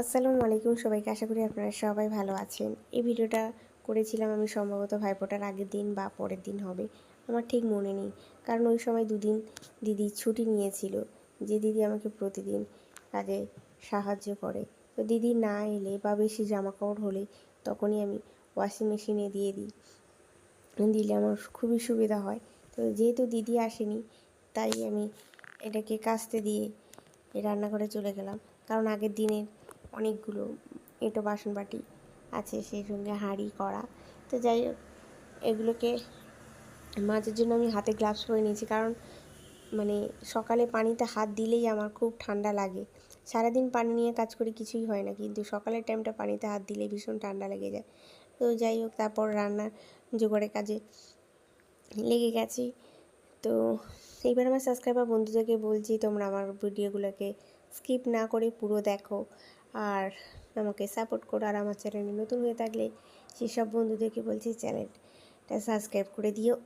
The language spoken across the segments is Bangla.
আসসালামু আলাইকুম সবাইকে, আশা করি আপনারা সবাই ভালো আছেন। এই ভিডিওটা করেছিলাম আমি সম্ভবত ভাইফোঁটার আগের দিন বা পরের দিন হবে, আমার ঠিক মনে নেই। কারণ ওই সময় দুদিন দিদি ছুটি নিয়েছিল, যে দিদি আমাকে প্রতিদিন কাজে সাহায্য করে। তো দিদি না এলে বা বেশি জামা কাপড় হলে তখনই আমি ওয়াশিং মেশিনে দিয়ে দিই। দিলে আমার খুবই সুবিধা হয়। তো যেহেতু দিদি আসেনি, তাই আমি এটাকে কাস্তে দিয়ে রান্নাঘরে চলে গেলাম। কারণ আগের দিনের অনেকগুলো এঁটো বাসন বাটি আছে, সেই সঙ্গে হাঁড়ি, কড়া। তো যাই হোক, এগুলোকে মাঝের জন্য আমি হাতে গ্লাভস পরে নিয়েছি কারণ মানে সকালে পানিতে হাত দিলেই আমার খুব ঠান্ডা লাগে। সারাদিন পানি নিয়ে কাজ করে কিছুই হয় না, কিন্তু সকালের টাইমটা পানিতে হাত দিলে ভীষণ ঠান্ডা লেগে যায়। তো যাই হোক, তারপর রান্নার জোগাড়ের কাজে লেগে গেছি। তো এইবার আমার সাবস্ক্রাইবার বন্ধুদেরকে বলছি, তোমরা আমার ভিডিওগুলোকে স্কিপ না করে পুরো দেখো। আর আমাকে সাপোর্ট করো আর আমার চ্যানেলে নতুন হয়ে থাকলে সেসব বন্ধুদেরকে বলছি চ্যানেলটা সাবস্ক্রাইব করে দিও।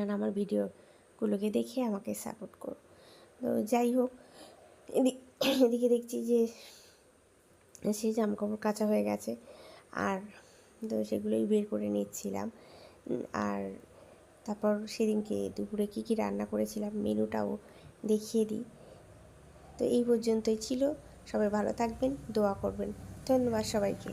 আর আমার ভিডিওগুলোকে দেখে আমাকে সাপোর্ট করো। তো যাই হোক, এদি- এদিকে দেখছি যে সেই জামা কাপড় কাচা হয়ে গেছে। আর তো সেগুলোই বের করে নিচ্ছিলাম। আর তারপর সেদিনকে দুপুরে কী কী রান্না করেছিলাম, মেনুটাও দেখিয়ে দিই। তো এই পর্যন্তই ছিল। সবাই ভালো থাকবেন দোয়া করবেন। ধন্যবাদ সবাইকে।